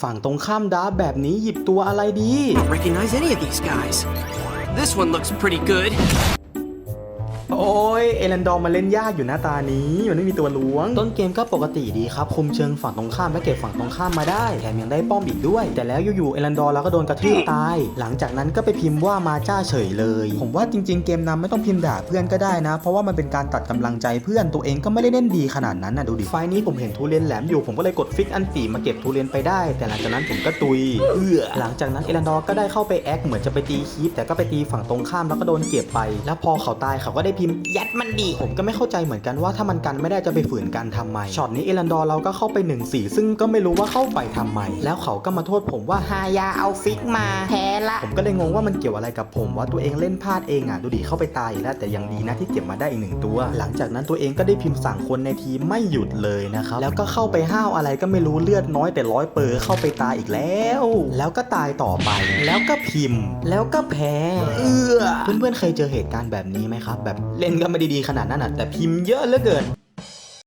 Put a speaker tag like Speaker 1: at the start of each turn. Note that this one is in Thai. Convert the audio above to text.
Speaker 1: ฝั่งตรงข้ามดาร์ฟแบบนี้หยิบตัวอะไรดี
Speaker 2: don't recognize any of these guys. This one looks pretty good.
Speaker 1: โอ้ยเอรันดอร์มาเล่นยากอยู่หน้าตานี้มันไม่มีตัวล้วง ต้นเกมก็ปกติดีครับ คุมเชิงฝั่งตรงข้ามและเก็บฝั่งตรงข้ามมาได้ แถมยังได้ป้อมอีกด้วย แต่แล้วอยู่ๆเอรันดอร์เราก็โดนกระทืบตาย หลังจากนั้นก็ไปพิมพ์ว่ามาจ้าเฉยเลย ผมว่าจริง ๆ เกมนำไม่ต้องพิมพ์ด่าเพื่อนก็ได้นะ เพราะว่ามันเป็นการตัดกำลังใจเพื่อนตัวเองก็ไม่ได้เล่นดีขนาดนั้นนะดูดิไฟนี้ผมเห็นทุเรียนแหลมอยู่ผมก็เลยกดฟิกอันตีมาเก็บทุเรียนไปได้ แต่หลังจากนั้นผมก็ตุยเอื้อหลังจากนั้นเอรันดอร์ก็ได้เข้าไปแอคเหมือนจะไปตีคีปแต่ก็ไปตีฝั่งตรงข้ามแล้วก็โดนเก็บไป แล้วพอเขาตายเขาก็ได้พิมพ์ยัดมันดีผมก็ไม่เข้าใจเหมือนกันว่าถ้ามันกันไม่ได้จะไปฝืนกันทำไมช็อตนี้เอรันดอร์เราก็เข้าไป1นสี่ซึ่งก็ไม่รู้ว่าเข้าไปทำไม แล้วเขาก็มาโทษผมว่าฮายาเอาฟิกมาแพ้ละ ผมก็เลยงงว่ามันเกี่ยวอะไรกับผมว่าตัวเองเล่นพลาดเองอะดูดิเข้าไปตายแล้วแต่ยังดีนะที่เก็บมาได้อีกหนึ่งตัว หลังจากนั้นตัวเองก็ได้พิมพ์สั่งคนในทีมไม่หยุดเลยนะครับแล้วก็เข้าไปห้าวอะไรก็ไม่รู้เลือดน้อยแต่ร้อยเปอร์เข้าไปตายอีกแล้ว แล้วก็ตายต่อไป แล้วก็พิมพ์ แล้วก็แพ้ เอื้อเพื่อนๆเคยเจอเหตุการณ์แบบนี้ไหมครับแบบเล่นก็ไม่ได้ดีขนาดนั้นอะแต่พิมพ์เยอะเหลือเกิน